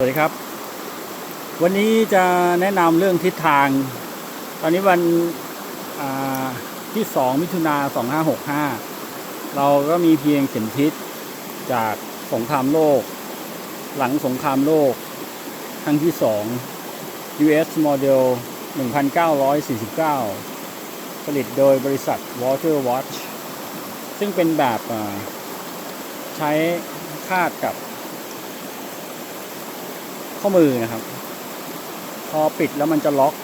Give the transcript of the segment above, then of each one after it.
สวัสดีครับ วันนี้จะแนะนำเรื่องทิศทาง ตอนนี้วันที่ 2 มิถุนา2565 เราก็มีเพียงเข็มทิศจากสงครามโลก หลังสงครามโลก ครั้งที่ 2 US Model 1949 ผลิตโดยบริษัท Water Watch ซึ่งเป็นแบบใช้คาดกับ ข้อมือนะครับ พอปิดแล้วมันจะล็อก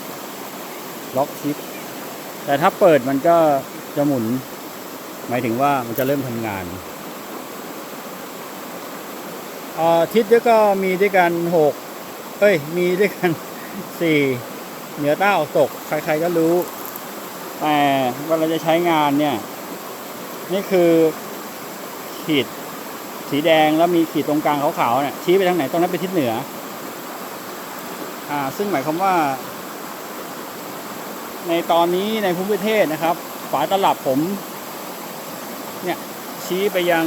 ล็อกชิป แต่ถ้าเปิดมันก็จะหมุน หมายถึงว่ามันจะเริ่มทำงานอ่อทิศด้วก็มีด้วยกันหกเอ้ย มีด้วยกันสี่เหนือใต้ออกตก ใคร ๆก็รู้ แต่เวลาจะใช้งานเนี่ย นี่คือขีดสีแดงแล้วมีขีดตรงกลางขาวๆเนี่ยชี้ไปทางไหนตรงนั้นเป็นทิศเหนือ อ่าซึ่งหมายความว่า ในตอนนี้ในภูมิประเทศนะครับ ฝาตลับผม เนี่ย ชี้ไปยัง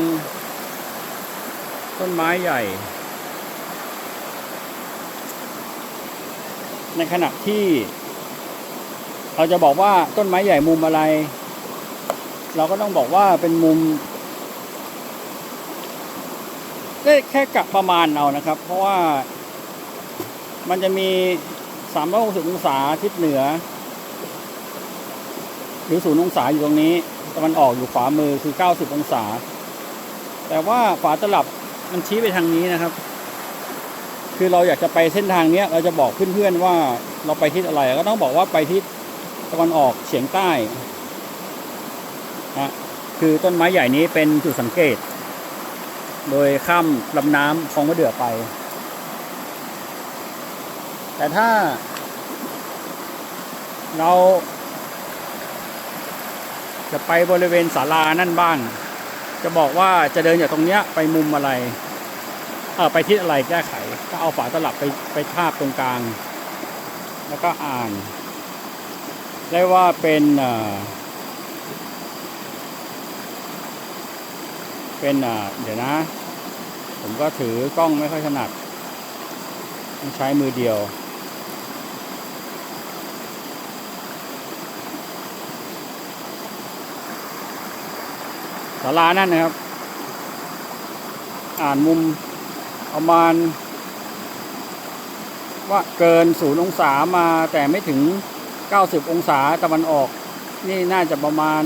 ต้นไม้ใหญ่ ในขณะที่ เราจะบอกว่าต้นไม้ใหญ่มุมอะไร เราก็ต้องบอกว่าเป็นมุมก็แค่กะประมาณเอานะครับ เพราะว่า มันจะมี360องศาทิศเหนือ หรือศูนย์องศาอยู่ตรงนี้ตะวันออกอยู่ขวามือคือ 90 องศา แต่ว่าฝาตลับมันชี้ไปทางนี้นะครับ คือเราอยากจะไปเส้นทางเนี้ยเราจะบอกเพื่อนๆว่าเราไปทิศอะไร ก็ต้องบอกว่าไปทิศตะวันออกเฉียงใต้นะคือต้นไม้ใหญ่นี้เป็นจุดสังเกต โดยข้ามลำน้ำคลองมะเดื่อไป แต่ถ้า เรา จะไปบริเวณศาลานั่นบ้าง จะบอกว่าจะเดินจากตรงเนี้ยไปมุมอะไร เออไปทิศอะไรแก้ไข ก็เอาฝาตลับไปไปทาบตรงกลาง แล้วก็อ่าน ได้ว่าเป็นเอ่อเป็นเออเดี๋ยวนะ ผมก็ถือกล้องไม่ค่อยถนัด ใช้มือเดียว ศาลานั่นนะครับ อ่านมุมประมาณ ว่าเกินศูนย์องศามาแต่ไม่ถึง 90 องศาตะวันออก นี่น่าจะประมาณ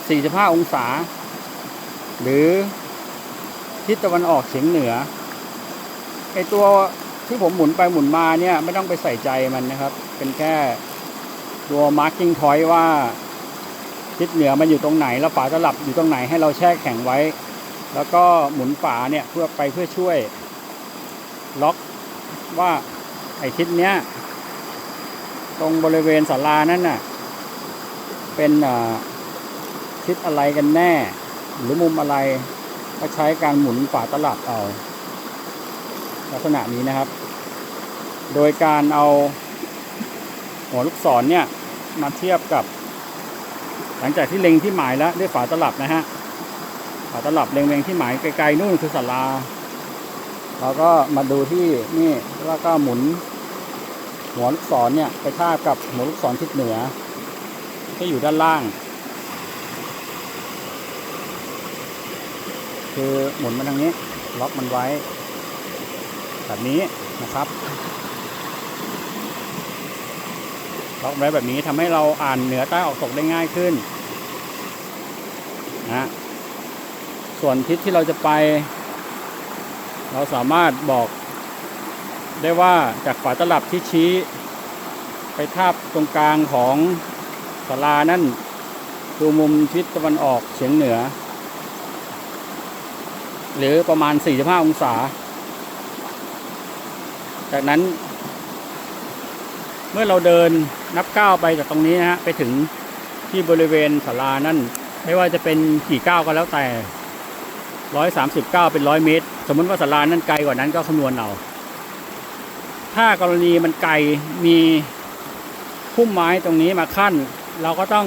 45 องศา หรือทิศตะวันออกเฉียงเหนือไอตัวที่ผมหมุนไปหมุนมาเนี่ย ไม่ต้องไปใส่ใจมันนะครับ เป็นแค่ตัว marking point ว่า ทิศเหนือมันอยู่ตรงไหน แล้วฝาตลับอยู่ตรงไหนให้เราแช่แข็งไว้ แล้วก็หมุนฝาเนี่ยเพื่อไปเพื่อช่วย ล็อกว่าไอ้ทิศเนี้ย ตรงบริเวณศาลานั่นน่ะ เป็นทิศอะไรกันแน่ หรือมุมอะไรก็ใช้การหมุนฝาตลับเอาลักษณะนี้นะครับ โดยการเอาหัวลูกศรเนี่ยมาเทียบกับ หลังจากที่เล็งที่หมายแล้วด้วยฝาตลับนะฮะฝาตลับเล็งๆที่หมายไกลๆนู่นคือศาลาเราก็มาดูที่นี่แล้วก็หมุน หัวลูกศรเนี่ยไปทาบกับหัวลูกศรทิศเหนือที่อยู่ด้านล่าง คือหมุนมาทางนี้ ล็อกมันไว้ แบบนี้นะครับ ล็อกไว้แบบนี้ทำให้เราอ่านเหนือใต้ออกตกได้ง่ายขึ้นนะส่วนทิศที่เราจะไป เราสามารถบอกได้ว่าจากฝาตลับที่ชี้ ไปทาบตรงกลางของศาลานั่นดูมุมทิศตะวันออกเฉียงเหนือ หรือประมาณ 45 องศา จากนั้น เมื่อเราเดินนับก้าวไปจากตรงนี้นะฮะไปถึงที่บริเวณศาลานั่น ไม่ว่าจะเป็นกี่ก้าวก็แล้วแต่ร้อยสามสิบเก้าเป็นร้อยเมตร สมมติว่าศาลานั้นไกลกว่านั้นก็คำนวณเอาถ้ากรณีมันไกลมีพุ่มไม้ตรงนี้มาขั้น เราก็ต้อง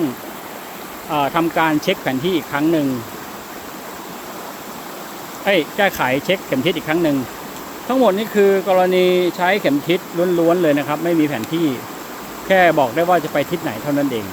ออทำการเช็คแผนที่อีกครั้งหนึ่งเอ้ยแก้ไขเช็คเข็มทิศอีกครั้งหนึ่ง ทั้งหมดนี้คือกรณีใช้เข็มทิศล้วนๆเลยนะครับ ไม่มีแผนที่ แค่บอกได้ว่าจะไปทิศไหนเท่านั้นเอง